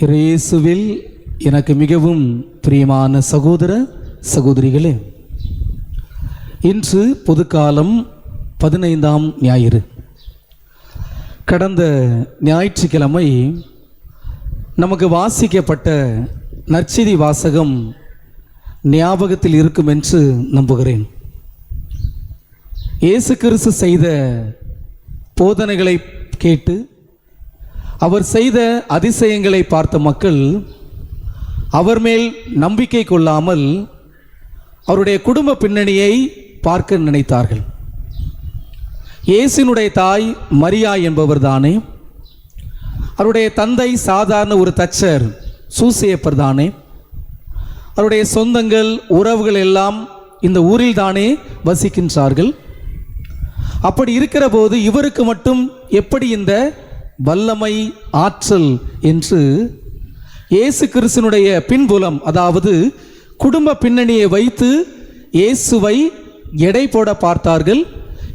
இயேசுவில் எனக்கு மிகவும் பிரியமான சகோதர சகோதரிகளே இன்று பொதுக்காலம் பதினைந்தாம் ஞாயிறு. கடந்த ஞாயிற்றுக்கிழமை நமக்கு வாசிக்கப்பட்ட நற்செய்தி வாசகம் ஞாபகத்தில் இருக்கும் என்று நம்புகிறேன். இயேசு கிறிஸ்து செய்த போதனைகளை கேட்டு அவர் செய்த அதிசயங்களை பார்த்த மக்கள் அவர் மேல் நம்பிக்கை கொள்ளாமல் அவருடைய குடும்ப பின்னணியை பார்க்க நினைத்தார்கள். இயேசினுடைய தாய் மரியா என்பவர் தானே. அவருடைய தந்தை சாதாரண ஒரு தச்சர் சூசியப்பர் தானே. அவருடைய சொந்தங்கள் உறவுகள் எல்லாம் இந்த ஊரில் தானே வசிக்கின்றார்கள். அப்படி இருக்கிற போது இவருக்கு மட்டும் எப்படி இந்த வல்லமை ஆற்றல் என்று இயேசு கிறிஸ்தனுடைய பின்புலம் அதாவது குடும்ப பின்னணியை வைத்து இயேசுவை எடை போட பார்த்தார்கள்.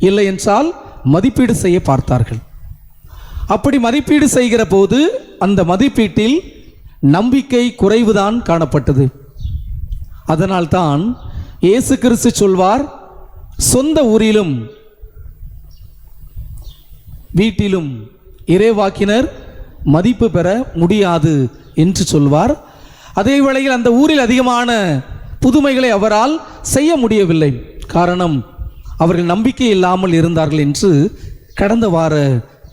இல்லை என்றால் மதிப்பீடு செய்ய பார்த்தார்கள். அப்படி மதிப்பீடு செய்கிற போது அந்த மதிப்பீட்டில் நம்பிக்கை குறைவுதான் காணப்பட்டது. அதனால்தான் இயேசு கிறிஸ்து சொல்வார் சொந்த ஊரிலும் வீட்டிலும் இறைவாக்கினர் மதிப்பு பெற முடியாது என்று சொல்வார். அதே வேளையில் அந்த ஊரில் அதிகமான புதுமைகளை அவரால் செய்ய முடியவில்லை. காரணம் அவர்கள் நம்பிக்கை இல்லாமல் இருந்தார்கள் என்று கடந்த வார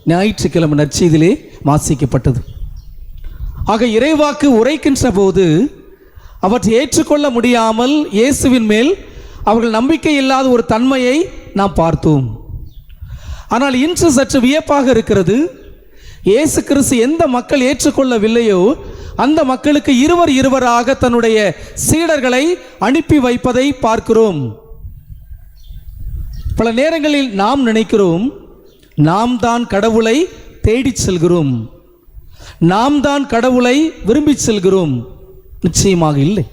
ஞாயிற்றுக்கிழமை நற்செய்தியிலே வாசிக்கப்பட்டது. ஆக இறைவாக்கு உரைக்கின்ற போது அவற்றை ஏற்றுக்கொள்ள முடியாமல் இயேசுவின் மேல் அவர்கள் நம்பிக்கை இல்லாத ஒரு தன்மையை நாம் பார்த்தோம். ஆனால் இன்று சற்று வியப்பாக இருக்கிறது. இயேசு கிறிஸ்து எந்த மக்கள் ஏற்றுக்கொள்ளவில்லையோ அந்த மக்களுக்கு இருவர் இருவராக தன்னுடைய சீடர்களை அனுப்பி வைப்பதை பார்க்கிறோம். பல நேரங்களில் நாம் நினைக்கிறோம் நாம் தான் கடவுளை தேடிச் செல்கிறோம். நாம் தான் கடவுளை விரும்பி செல்கிறோம். நிச்சயமாக இல்லை.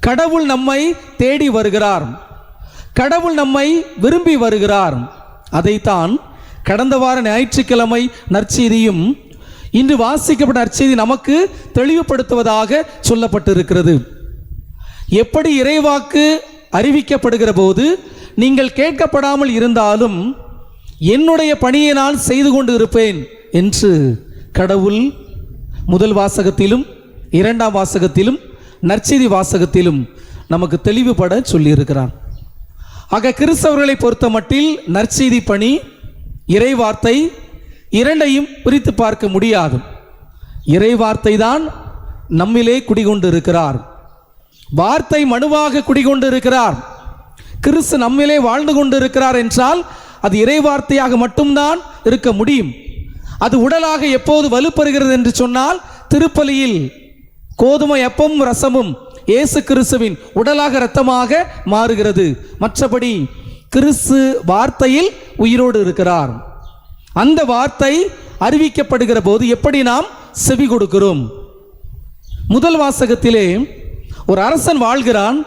கடவுள் நம்மை தேடி வருகிறார். கடவுள் நம்மை விரும்பி வருகிறார். அதைத்தான் கடந்த வார ஞாயிற்றுக்கிழமை நற்செய்தியும் இன்று வாசிக்கப்பட்ட நற்செய்தி நமக்கு தெளிவுபடுத்துவதாக சொல்லப்பட்டிருக்கிறது. எப்படி இறைவாக்கு அறிவிக்கப்படுகிற போது நீங்கள் கேட்கப்படாமல் இருந்தாலும் என்னுடைய பணியை நான் செய்து கொண்டு இருப்பேன் என்று கடவுள் முதல் வாசகத்திலும் இரண்டாம் வாசகத்திலும் நற்செய்தி வாசகத்திலும் நமக்கு தெளிவுபட சொல்லியிருக்கிறான் ஆக கிறிஸ்தவர்களை பொறுத்த மட்டில் நற்செய்தி பணி இறைவார்த்தை இரண்டையும் பிரித்து பார்க்க முடியாது. இறைவார்த்தை தான் நம்மிலே குடிகொண்டு இருக்கிறார் வார்த்தை மனுவாக குடிகொண்டு இருக்கிறார் கிறிஸ்து நம்மிலே வாழ்ந்து கொண்டு இருக்கிறார் என்றால் அது இறைவார்த்தையாக மட்டும்தான் இருக்க முடியும். அது உடலாக எப்போது வலுப்பெறுகிறது என்று சொன்னால் திருப்பலியில் கோதுமை எப்பமும் ரசமும் இயேசு கிறிஸ்துவின் உடலாக இரத்தமாக மாறுகிறது. மற்றபடி கிறிஸ்து வார்த்தையில் உயிரோடு இருக்கிறார். அந்த வார்த்தை அறிவிக்கப்படுகிற போது எப்படி நாம் செவி கொடுக்கிறோம்? முதல் வாசகத்திலே ஒரு அரசன் வாழ்கிறான்.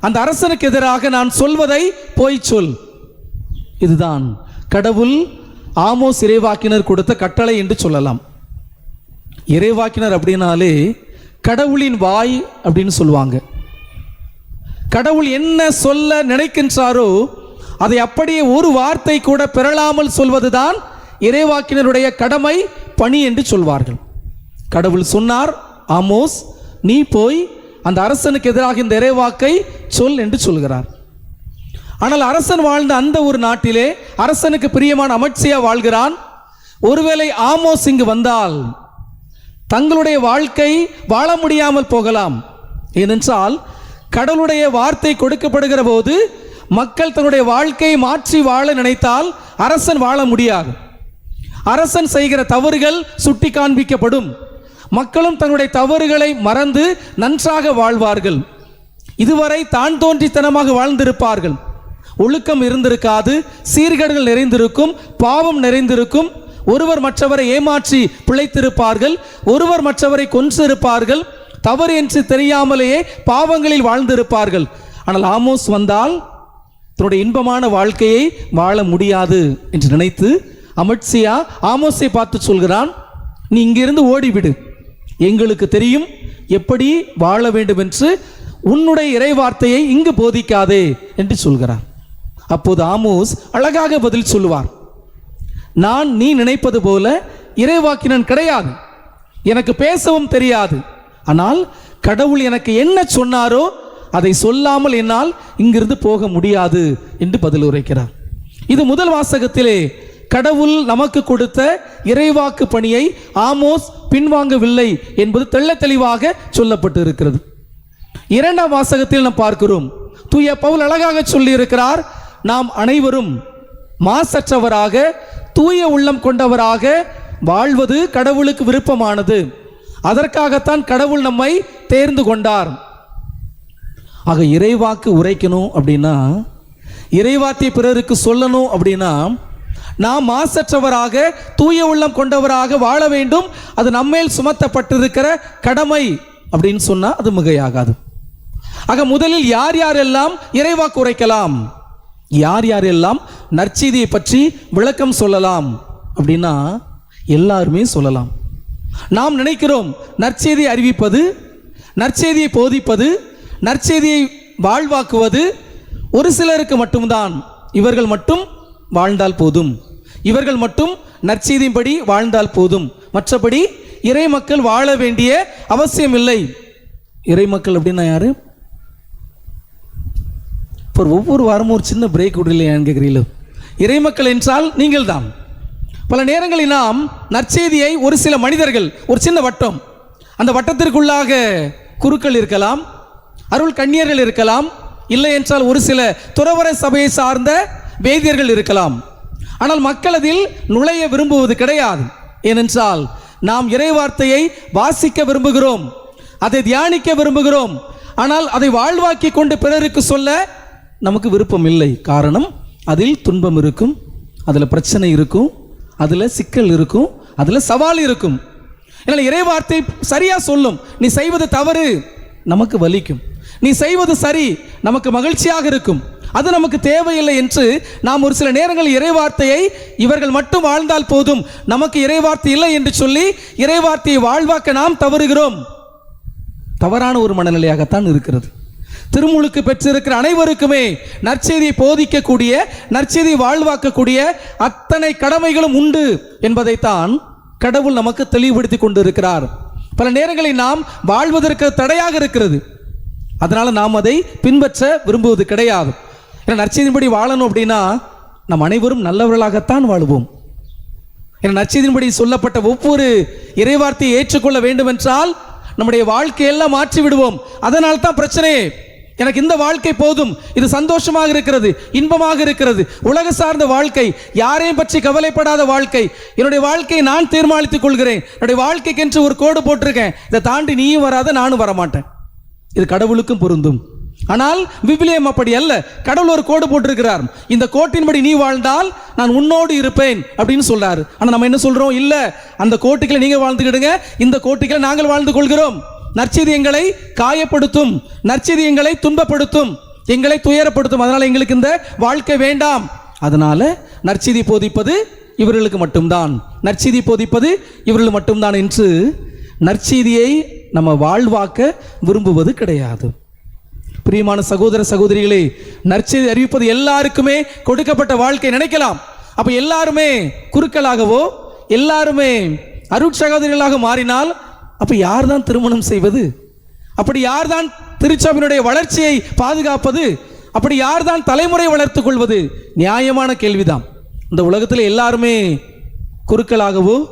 அந்த அரசனுக்கு எதிராக நான் சொல்வதை போய் சொல். இதுதான் கடவுள் ஆமோஸ் இறைவாக்கினர் கொடுத்த கட்டளை என்று சொல்லலாம். இறைவாக்கினர் அப்படின்னாலே கடவுளின் வாய் அப்படின்னு சொல்லுவாங்க. கடவுள் என்ன சொல்ல நினைக்கின்றாரோ அதை அப்படியே ஒரு வார்த்தை கூட பெறலாமல் சொல்வதுதான் இறைவாக்கினருடைய கடமை பணி என்று சொல்வார்கள். கடவுள் சொன்னார் ஆமோஸ் நீ போய் அந்த அரசனுக்கு எதிராக இந்த இறைவாக்கை சொல் என்று சொல்கிறார். ஆனால் அரசன் வாழ்ந்த அந்த ஒரு நாட்டிலே அரசனுக்கு பிரியமான அமைச்சியா வாழ்கிறான். ஒருவேளை ஆமோஸ் இங்கு வந்தால் தங்களுடைய வாழ்க்கை வாழ முடியாமல் போகலாம். ஏனென்றால் கடவுளுடைய வார்த்தை கொடுக்கப்படுகிற போது மக்கள் தன்னுடைய வாழ்க்கையை மாற்றி வாழ நினைத்தால் அரசன் வாழ முடியாது. அரசன் செய்கிற தவறுகள் சுட்டி காண்பிக்கப்படும். மக்களும் தன்னுடைய தவறுகளை மறந்து நன்றாக வாழ்வார்கள். இதுவரை தான் தோன்றித்தனமாக வாழ்ந்திருப்பார்கள். ஒழுக்கம் இருந்திருக்காது சீர்கேடுகள் நிறைந்திருக்கும் பாவம் நிறைந்திருக்கும் ஒருவர் மற்றவரை ஏமாற்றி பிழைத்திருப்பார்கள் ஒருவர் மற்றவரை கொன்றிருப்பார்கள் தவறு என்று தெரியாமலேயே பாவங்களில் வாழ்ந்திருப்பார்கள். ஆனால் ஆமோஸ் வந்தால் தன்னுடைய இன்பமான வாழ்க்கையை வாழ முடியாது என்று நினைத்து அமட்சியா ஆமோஸை பார்த்து சொல்கிறான் நீ இங்கிருந்து ஓடிவிடு. எங்களுக்கு தெரியும் எப்படி வாழ வேண்டும் என்று உன்னுடைய இறைவார்த்தையை இங்கு போதிக்காதே என்று சொல்கிறார். அப்போது ஆமோஸ் அழகாக பதில் சொல்லுவார். நான் நீ நினைப்பது போல இறைவாக்கினன் கிடையாது. எனக்கு பேசவும் தெரியாது. ஆனால் கடவுள் எனக்கு என்ன சொன்னாரோ அதை சொல்லாமல் என்னால் இங்கிருந்து போக முடியாது என்று பதில் உரைக்கிறார். இது முதல் வாசகத்திலே கடவுள் நமக்கு கொடுத்த இறைவாக்கு பணியை ஆமோஸ் பின்வாங்கவில்லை என்பது தெள்ள தெளிவாக சொல்லப்பட்டு இருக்கிறது இரண்டாம் வாசகத்தில் நாம் பார்க்கிறோம். தூய பவுல் அழகாக சொல்லியிருக்கிறார் நாம் அனைவரும் மாசற்றவராக தூய உள்ளம் கொண்டவராக வாழ்வது கடவுளுக்கு விருப்பமானது. அதற்காகத்தான் கடவுள் நம்மை தேர்ந்து கொண்டார். ஆக இறைவாக்கு உரைக்கணும் அப்படின்னா இறைவாத்தை பிறருக்கு சொல்லணும் அப்படின்னா நாம் மாசற்றவராக தூய உள்ளம் கொண்டவராக வாழ வேண்டும். அது நம்மேல் சுமத்தப்பட்டிருக்கிற கடமை அப்படின்னு சொன்னால் அது மிகையாகாது. ஆக முதலில் யார் யாரெல்லாம் இறைவாக்கு உரைக்கலாம்? யார் யார் எல்லாம் நற்செய்தியை பற்றி விளக்கம் சொல்லலாம் அப்படின்னா எல்லாருமே சொல்லலாம். நாம் நினைக்கிறோம் நற்செய்தியை அறிவிப்பது நற்செய்தியை போதிப்பது நற்செய்தியை வாழ்வாக்குவது ஒரு சிலருக்கு மட்டும்தான். இவர்கள் மட்டும் வாழ்ந்தால் போதும். இவர்கள் மட்டும் நற்செய்தியின்படி வாழ்ந்தால் போதும். மற்றபடி இறை மக்கள் வாழ வேண்டிய அவசியம் இல்லை இறை மக்கள் அப்படின்னா யாரு? இப்போ ஒவ்வொரு வாரமும் ஒரு சின்ன பிரேக் விடலையான்னு கேட்குறீங்களோ இறைமக்கள் என்றால் நீங்கள் தான் பல நேரங்களில் நாம் நற்செய்தியை ஒரு சில மனிதர்கள் ஒரு சின்ன வட்டம் அந்த வட்டத்திற்குள்ளாக குருக்கள் இருக்கலாம் அருள் கண்ணியர்கள் இருக்கலாம் இல்லை என்றால் ஒரு சில துறவர சபையை சார்ந்த வேதியர்கள் இருக்கலாம். ஆனால் மக்கள் அதில் நுழைய விரும்புவது கிடையாது. ஏனென்றால் நாம் இறைவார்த்தையை வாசிக்க விரும்புகிறோம் அதை தியானிக்க விரும்புகிறோம் ஆனால் அதை வாழ்வாக்கி கொண்டு பிறருக்கு சொல்ல நமக்கு விருப்பம் இல்லை. காரணம் அதில் துன்பம் இருக்கும் அதில் பிரச்சனை இருக்கும் அதில் சிக்கல் இருக்கும் அதில் சவால் இருக்கும். என்னால் இறைவார்த்தை சரியாக சொல்லும். நீ செய்வது தவறு நமக்கு வலிக்கும். நீ செய்வது சரி நமக்கு மகிழ்ச்சியாக இருக்கும். அது நமக்கு தேவையில்லை என்று நாம் ஒரு சில நேரங்களில் இறைவார்த்தையை இவர்கள் மட்டும் வாழ்ந்தால் போதும். நமக்கு இறைவார்த்தை இல்லை என்று சொல்லி இறைவார்த்தையை வாழ்வாக்க நாம் தவறுகிறோம். தவறான ஒரு மனநிலையாகத்தான் இருக்கிறது. திருமுழுக்கு பெற்றிருக்கிற அனைவருக்குமே நற்செய்தியை போதிக்கக்கூடிய நற்செய்தியை வாழ்வாக்கக்கூடிய அத்தனை கடமைகளும் உண்டு என்பதைத்தான் கடவுள் நமக்கு தெளிவுபடுத்தி கொண்டிருக்கிறார். பல நேரங்களில் நாம் வாழ்வதற்கு தடையாக இருக்கிறது. அதனால் நாம் அதை பின்பற்ற விரும்புவது கிடையாது. ஏன்னா நற்செய்தியின்படி வாழணும் அப்படின்னா நம் அனைவரும் நல்லவர்களாகத்தான் வாழுவோம். என நற்செய்தியின்படி சொல்லப்பட்ட ஒவ்வொரு இறைவார்த்தையை ஏற்றுக்கொள்ள வேண்டும் என்றால் நம்முடைய வாழ்க்கையெல்லாம் மாற்றி விடுவோம் அதனால் தான் பிரச்சனையே. எனக்கு இந்த வாழ்க்கை போதும். இது சந்தோஷமாக இருக்கிறது இன்பமாக இருக்கிறது. உலக சார்ந்த வாழ்க்கை யாரையும் பற்றி கவலைப்படாத வாழ்க்கை. என்னுடைய வாழ்க்கையை நான் தீர்மானித்துக் கொள்கிறேன். என்னுடைய வாழ்க்கைக்கென்று ஒரு கோடு போட்டிருக்கேன். இதை தாண்டி நீயும் வராத நானும் வரமாட்டேன். இது கடவுளுக்கும் பொருந்தும். ஆனால் விவிலியம் அப்படி அல்ல. கடவுள் ஒரு கோடு போட்டிருக்கிறார். இந்த கோட்டின்படி நீ வாழ்ந்தால் நான் உன்னோடு இருப்பேன் அப்படின்னு சொல்றாரு ஆனால் நம்ம என்ன சொல்றோம்? இல்ல. அந்த கோட்டுகளை நீங்க வாழ்ந்துக்கிடுங்க. இந்த கோட்டுகளை நாங்கள் வாழ்ந்து கொள்கிறோம். நற்செய்தி எங்களை காயப்படுத்தும் நற்செய்தி எங்களை துன்பப்படுத்தும் எங்களை துயரப்படுத்தும். அதனால் எங்களுக்கு இந்த வாழ்க்கை வேண்டாம். அதனால நற்செய்தி போதிப்பது இவர்களுக்கு மட்டும்தான். நற்செய்தி போதிப்பது இவர்கள் மட்டும்தான் என்று நற்செய்தியை நம்ம வாழ்வாக்க விரும்புவது கிடையாது. பிரியமான சகோதர சகோதரிகளே நற்செய்தி அறிவிப்பது எல்லாருக்குமே கொடுக்கப்பட்ட வாழ்க்கை நினைக்கலாம். அப்போ எல்லாருமே குருக்களாகவோ எல்லாருமே அருட்சகோதரிகளாக மாறினால் அப்போ யார் தான் திருமணம் செய்வது? அப்படி யார் தான் திருச்சபையினுடைய வளர்ச்சியை பாதுகாப்பது? அப்படி யார் தான் தலைமுறை வளர்த்து கொள்வது? நியாயமான கேள்விதான். இந்த உலகத்தில் எல்லாருமே குருக்களாகவோ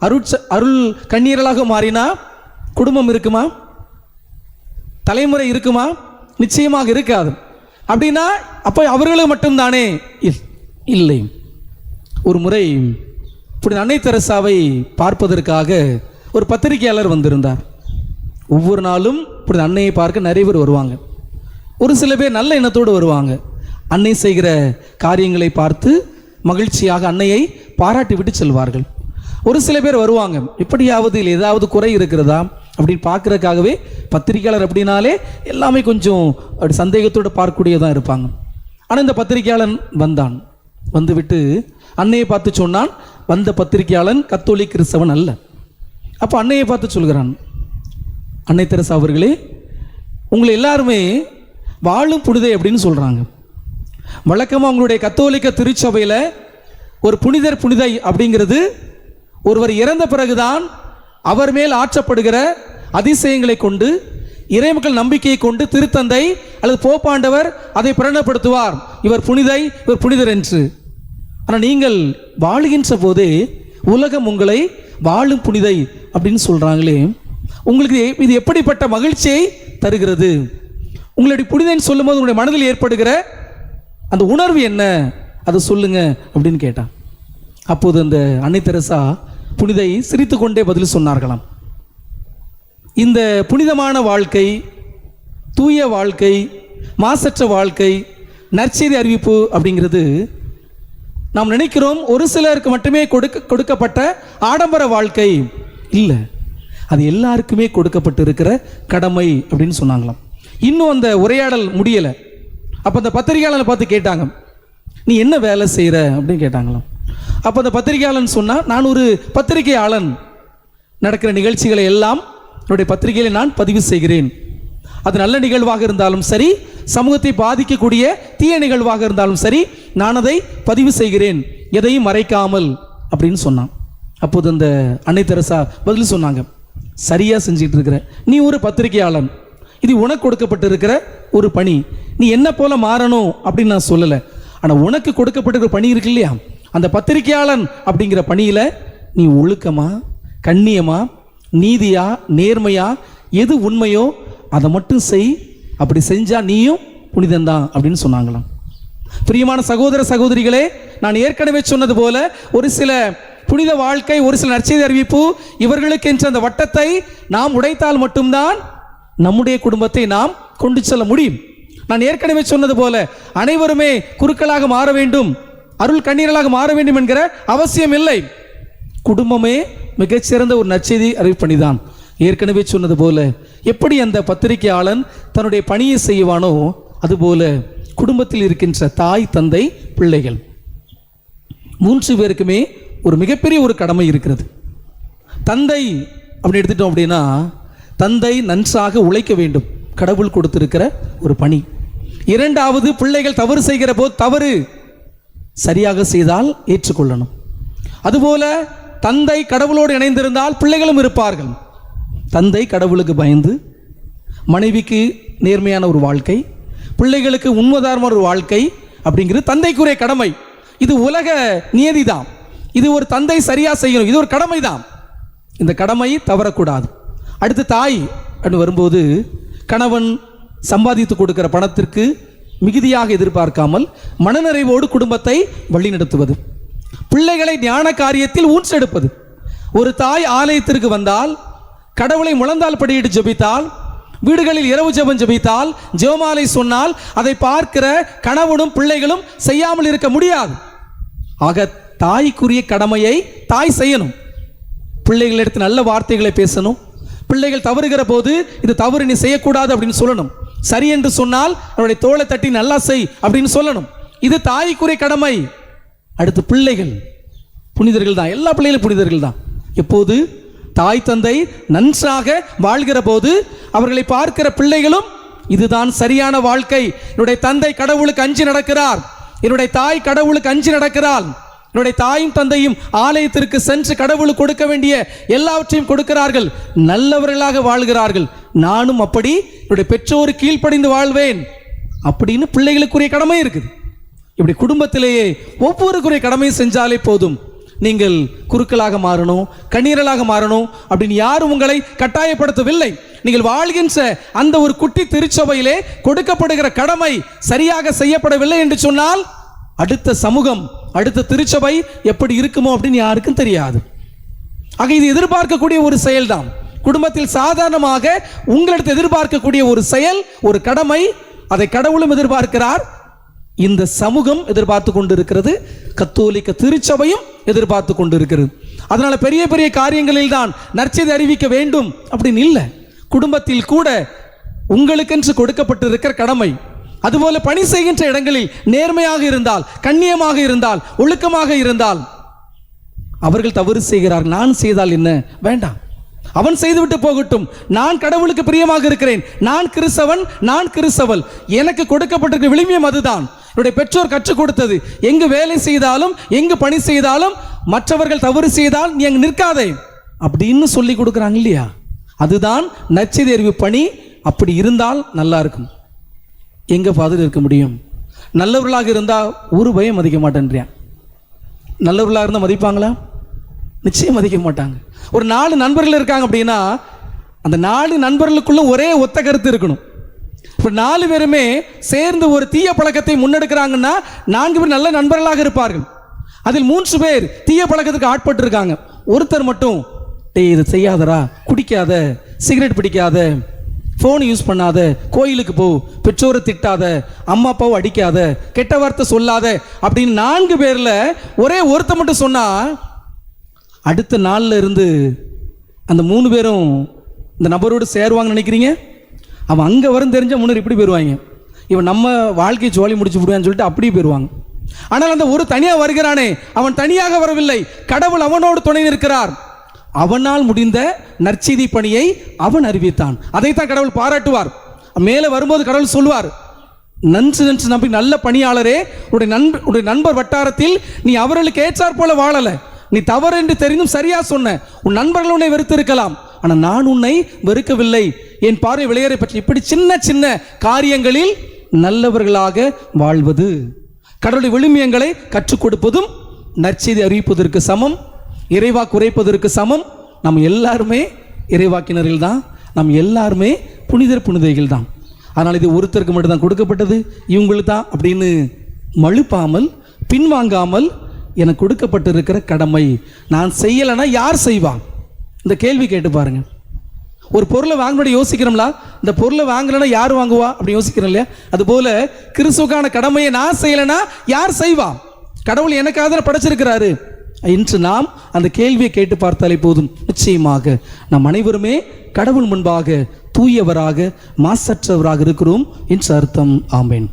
அருட்ச அருள் கண்ணீரலாக மாறினா குடும்பம் இருக்குமா? தலைமுறை இருக்குமா? நிச்சயமாக இருக்காது. அப்படின்னா அப்போ அவர்களும் மட்டும்தானே? இல்- இல்லை. ஒரு முறை இப்படி அன்னை தெரசாவை பார்ப்பதற்காக ஒரு பத்திரிகையாளர் வந்திருந்தார். ஒவ்வொரு நாளும் இப்படி அன்னையை பார்க்க நிறைய பேர் வருவாங்க. ஒரு சில பேர் நல்ல எண்ணத்தோடு வருவாங்க. அன்னை செய்கிற காரியங்களை பார்த்து மகிழ்ச்சியாக அன்னையை பாராட்டி விட்டு செல்வார்கள். ஒரு சில பேர் வருவாங்க. எப்படியாவது இல்லை ஏதாவது குறை இருக்கிறதா அப்படின்னு பார்க்குறதுக்காகவே பத்திரிகையாளர் அப்படின்னாலே எல்லாமே கொஞ்சம் அப்படி சந்தேகத்தோடு பார்க்கக்கூடியதான் இருப்பாங்க. ஆனால் இந்த பத்திரிகையாளன் வந்தான். வந்துவிட்டு அன்னையை பார்த்து சொன்னான் வந்த பத்திரிகையாளன் கத்தோலிக் கிறிஸ்தவன் அல்ல. அப்போ அன்னையை பார்த்து சொல்கிறான். அன்னை தெரசா அவர்களே உங்களை எல்லாருமே வாழும் புனிதை அப்படின்னு சொல்கிறாங்க வழக்கமாக உங்களுடைய கத்தோலிக்க திருச்சபையில் ஒரு புனிதர் புனிதை அப்படிங்கிறது ஒருவர் இறந்த பிறகுதான் அவர் மேல் ஆற்றப்படுகிற அதிசயங்களை கொண்டு இறைமக்கள் நம்பிக்கையை கொண்டு திருத்தந்தை அல்லது போப்பாண்டவர் அதை பிரணப்படுத்துவார். இவர் புனிதை இவர் புனிதர் என்று. ஆனால் நீங்கள் வாழுகின்ற போதே உலகம் உங்களை வாழும் புனிதை அப்படின்னு சொல்கிறாங்களே உங்களுக்கு இது எப்படிப்பட்ட மகிழ்ச்சியை தருகிறது? உங்களுடைய புனிதைன்னு சொல்லும்போது உங்களுடைய மனதில் ஏற்படுகிற அந்த உணர்வு என்ன? அதை சொல்லுங்க அப்படின்னு கேட்டான். அப்போது அந்த அன்னை தெரசா புனிதை சிரித்து கொண்டே பதில் சொன்னார்களாம். இந்த புனிதமான வாழ்க்கை தூய வாழ்க்கை மாசற்ற வாழ்க்கை நற்செய்தி அறிவிப்பு அப்படிங்கிறது நாம் நினைக்கிறோம் ஒரு சிலருக்கு மட்டுமே கொடுக்க கொடுக்கப்பட்ட ஆடம்பர வாழ்க்கை. இல்லை. அது எல்லாருக்குமே கொடுக்கப்பட்டு இருக்கிற கடமை அப்படின்னு சொன்னாங்களாம். இன்னும் அந்த உரையாடல் முடியலை. அப்போ அந்த பத்திரிகையாளனை பார்த்து கேட்டாங்க. நீ என்ன வேலை செய்கிற அப்படின்னு கேட்டாங்களாம். அப்போ அந்த பத்திரிகையாளன் சொன்னால் நான் ஒரு பத்திரிகையாளன். நடக்கிற நிகழ்ச்சிகளை எல்லாம் என்னுடைய பத்திரிகையில் நான் பதிவு செய்கிறேன். அது நல்ல நிகழ்வாக இருந்தாலும் சரி சமூகத்தை பாதிக்கக்கூடிய தீய நிகழ்வாக இருந்தாலும் சரி நான் அதை பதிவு செய்கிறேன் எதையும் மறைக்காமல் அப்படின்னு சொன்னான். அப்போது அந்த அன்னை தெரசா பதில் சொன்னாங்க சரியா செஞ்சிட்டு இருக்கிற நீ ஒரு பத்திரிகையாளன் இது உனக்கு கொடுக்கப்பட்டிருக்கிற ஒரு பணி நீ என்ன போல மாறணும் அப்படின்னு நான் சொல்லலை. ஆனால் உனக்கு கொடுக்கப்பட்டிருக்கிற பணி இருக்கு இல்லையா? அந்த பத்திரிகையாளன் அப்படிங்கிற பணியில் நீ ஒழுக்கமா கண்ணியமா நீதியா நேர்மையா எது உண்மையோ அதை மட்டும் செய் அப்படி செஞ்சா நீயும் புனிதந்தான் அப்படின்னு சொன்னாங்களாம். பிரியமான சகோதர சகோதரிகளே நான் ஏற்கனவே சொன்னது போல ஒரு சில புனித வாழ்க்கை ஒரு சில நற்செய்தி அறிவிப்பு இவர்களுக்கு என்ற அந்த வட்டத்தை நாம் உடைத்தால் மட்டும்தான் நம்முடைய குடும்பத்தை நாம் கொண்டு செல்ல முடியும். நான் ஏற்கனவே சொன்னது போல அனைவருமே குருக்களாக மாற வேண்டும் அருள் கண்ணீரலாக மாற வேண்டும் என்கிற அவசியம் இல்லை. குடும்பமே மிகச்சிறந்த ஒரு நற்செய்தி அறிவிப்பணிதான். ஏற்கனவே சொன்னது போல எப்படி அந்த பத்திரிகையாளன் தன்னுடைய பணியை செய்வானோ அதுபோல குடும்பத்தில் இருக்கின்ற தாய் தந்தை பிள்ளைகள் மூன்று பேருக்குமே ஒரு மிகப்பெரிய ஒரு கடமை இருக்கிறது. தந்தை அப்படி எடுத்துட்டோம் அப்படின்னா தந்தை நன்றாக உழைக்க வேண்டும். கடவுள் கொடுத்திருக்கிற ஒரு பணி. இரண்டாவது பிள்ளைகள் தவறு செய்கிற போது தவறு சரியாக செய்தால் ஏற்றுக்கொள்ளணும். அதுபோல தந்தை கடவுளோடு இணைந்திருந்தால் பிள்ளைகளும் இருப்பார்கள். தந்தை கடவுளுக்கு பயந்து மனைவிக்கு நேர்மையான ஒரு வாழ்க்கை பிள்ளைகளுக்கு உண்மதாரமான ஒரு வாழ்க்கை அப்படிங்கிறது தந்தைக்குரிய கடமை. இது உலக நியதி தான் இது ஒரு தந்தை சரியாக செய்யணும். இது ஒரு கடமை தான் இந்த கடமை தவறக்கூடாது. அடுத்து தாய் அப்படின்னு வரும்போது கணவன் சம்பாதித்து கொடுக்கிற பணத்திற்கு மிகுதியாக எதிர்பார்க்காமல் மனநிறைவோடு குடும்பத்தை வழிநடத்துவது. பிள்ளைகளை ஞான காரியத்தில் ஊற்றெடுப்பது ஒரு தாய் ஆலயத்திற்கு வந்தால் கடவுளை முழந்தால் படியிட்டு ஜெபித்தால் வீடுகளில் இரவு ஜெபம் ஜெபித்தால் ஜெபமாலை சொன்னால் அதை பார்க்கிற கணவனும் பிள்ளைகளும் செய்யாமல் இருக்க முடியாது. ஆக தாய்க்குரிய கடமையை தாய் செய்யணும். பிள்ளைகளிடத்து நல்ல வார்த்தைகளை பேசணும். பிள்ளைகள் தவறுகிற போது இது தவறு நீ செய்யக்கூடாது அப்படின்னு சொல்லணும். சரி என்று சொன்னால் அவருடைய தோளை தட்டி நல்லா செய் அப்படின்னு சொல்லணும். இது தாய்க்குரிய கடமை. அடுத்து பிள்ளைகள். புனிதர்கள் தான். எல்லா பிள்ளைகளும் புனிதர்கள் தான். எப்போது? தாய் தந்தை நன்றாக வாழ்கிற போது அவர்களை பார்க்கிற பிள்ளைகளும் இதுதான் சரியான வாழ்க்கை. என்னுடைய தந்தை கடவுளுக்கு அஞ்சு நடக்கிறார். என்னுடைய தாய் கடவுளுக்கு அஞ்சு நடக்கிறாள். என்னுடைய தாயும் தந்தையும் ஆலயத்திற்கு சென்று கடவுளுக்கு கொடுக்க வேண்டிய எல்லாவற்றையும் கொடுக்கிறார்கள். நல்லவர்களாக வாழ்கிறார்கள். நானும் அப்படி என்னுடைய பெற்றோர் கீழ்ப்படிந்து வாழ்வேன். அப்படின்னு பிள்ளைகளுக்குரிய கடமை இருக்குது. இப்படி குடும்பத்திலேயே ஒவ்வொருக்குரிய கடமையும் செஞ்சாலே போதும். நீங்கள் குருக்களாக மாறணும் கண்ணீரலாக மாறணும் அப்படின்னு யாரும் உங்களை கட்டாயப்படுத்தவில்லை. நீங்கள் வாழ்கின்ற அந்த ஒரு குட்டி திருச்சபையிலே கொடுக்கப்படுகிற கடமை சரியாக செய்யப்படவில்லை என்று சொன்னால் அடுத்த சமூகம் அடுத்த திருச்சபை எப்படி இருக்குமோ அப்படின்னு யாருக்கும் தெரியாது. ஆக இது எதிர்பார்க்கக்கூடிய ஒரு செயல்தான். குடும்பத்தில் சாதாரணமாக உங்களிடத்தை எதிர்பார்க்கக்கூடிய ஒரு செயல் ஒரு கடமை அதை கடவுளும் எதிர்பார்க்கிறார். இந்த சமூகம் எதிர்பார்த்து கொண்டிருக்கிறது. கத்தோலிக்க திருச்சபையும் எதிர்பார்த்து கொண்டிருக்கிறது. அதனால பெரிய பெரிய காரியங்களில் தான் நற்செய்தி அறிவிக்க வேண்டும் அப்படின்னு இல்லை. குடும்பத்தில் கூட உங்களுக்கென்று கொடுக்கப்பட்டிருக்கிற கடமை. அதுபோல பணி செய்கின்ற இடங்களில் நேர்மையாக இருந்தால் கண்ணியமாக இருந்தால் ஒழுக்கமாக இருந்தால் அவர்கள் தவறு செய்கிறார்கள். நான் செய்தால் என்ன? வேண்டாம். அவன் செய்துவிட்டு போகட்டும். நான் கடவுளுக்கு பிரியமாக இருக்கிறேன். நான் கிறிஸ்தவன் நான் கிறிஸ்தவல் எனக்கு கொடுக்கப்பட்டிருக்க விளிமியம் அதுதான். என்னுடைய பெற்றோர் கற்றுக் கொடுத்தது. எங்கு வேலை செய்தாலும் எங்கு பணி செய்தாலும் மற்றவர்கள் தவறு செய்தால் நீ அங்கு நிற்காதே. அப்படின்னு சொல்லி கொடுக்குறாங்க இல்லையா? அதுதான் நற்செய்தி பணி. அப்படி இருந்தால் நல்லா இருக்கும். எங்கே ஃபாதர் இருக்க முடியும்? நல்லவர்களாக இருந்தால் ஒரு பயம் மதிக்க மாட்டேன்றியான். நல்லவர்களாக இருந்தால் மதிப்பாங்களா? நிச்சயம் மதிக்க மாட்டாங்க. ஒரு நாலு நண்பர்கள் இருக்காங்க அப்படின்னா அந்த நாலு நண்பர்களுக்குள்ள ஒரே ஒத்த கருத்து இருக்கணும். இப்போ நாலு பேருமே சேர்ந்து ஒரு தீய பழக்கத்தை முன்னெடுக்கிறாங்கன்னா நான்கு பேர் நல்ல நண்பர்களாக இருப்பார்கள். அதில் மூன்று பேர் தீய பழக்கத்துக்கு ஆட்பட்டு இருக்காங்க ஒருத்தர் மட்டும் டேய் இது செய்யாதடா குடிக்காத சிகரெட் பிடிக்காத ஃபோன் யூஸ் பண்ணாத கோயிலுக்கு போ பெற்றோரை திட்டாத அம்மா அப்பாவை அடிக்காத கெட்ட வார்த்தை சொல்லாத அப்படின்னு நான்கு பேர்ல ஒரே ஒருத்த மட்டும் சொன்னா அடுத்த நாள்ல இருந்து அந்த மூணு பேரும் இந்த நபரோடு சேருவாங்கன்னு நினைக்கிறீங்க? அவன் அங்கே வரும் தெரிஞ்ச முன்னர் இப்படி போயிடுவாங்க இவன் நம்ம வாழ்க்கை ஜோலி முடிச்சு விடுவான்னு சொல்லிட்டு அப்படியே போயிடுவாங்க ஆனால் அந்த ஒரு தனியாக வருகிறானே அவன் தனியாக வரவில்லை. கடவுள் அவனோடு துணை நிற்கிறார். அவனால் முடிந்த நற்செய்தி பணியை அவன் அறிவித்தான். அதைத்தான் கடவுள் பாராட்டுவார். மேலே வரும்போது கடவுள் சொல்வார் நன்று நன்று நம்பி நல்ல பணியாளரே உடைய நண்பர் உடைய நண்பர் வட்டாரத்தில் நீ அவர்களுக்கு ஏற்றாற் போல வாழலை. நீ தவறு என்று தெரிந்தும் சரியா சொன்ன. உன் நண்பர்கள் உன்னை வெறுத்திருக்கலாம். ஆனால் நான் உன்னை வெறுக்கவில்லை. என் பார்வை விளையாறை பற்றி இப்படி சின்ன சின்ன காரியங்களில் நல்லவர்களாக வாழ்வது. கடவுளுடைய விழுமியங்களை கற்றுக் கொடுப்பதும் நற்செய்தி அறிவிப்பதற்கு சமம் இறைவா குறைப்பதற்கு சமம். நம்ம எல்லாருமே இறைவாக்கினர்கள் தான் நாம் எல்லாருமே புனிதர் புனிதைகள் தான். அதனால் இது ஒருத்தருக்கு மட்டும்தான் கொடுக்கப்பட்டது இவங்களுக்கு தான் அப்படின்னு மழுப்பாமல் பின்வாங்காமல் எனக்கு கொடுக்கப்பட்டிருக்கிற கடமை. நான் செய்யலைன்னா யார் செய்வான் இந்த கேள்வி கேட்டு பாருங்கள் ஒரு பொருளை வாங்கினோட யோசிக்கிறோம்ல இந்த பொருளை வாங்கலைன்னா யார் வாங்குவா? அப்படி யோசிக்கிறோம் இல்லையா? அதுபோல கிறிஸ்துக்கான கடமையை நான் செய்யலைன்னா யார் செய்வா? கடவுள் எனக்காக படைச்சிருக்கிறாரு. இன்று நாம் அந்த கேள்வியை கேட்டு பார்த்தாலே போதும். நிச்சயமாக நம் அனைவருமே கடவுள் முன்பாக தூயவராக மாசற்றவராக இருக்கிறோம் என்று அர்த்தம். ஆம்பேன்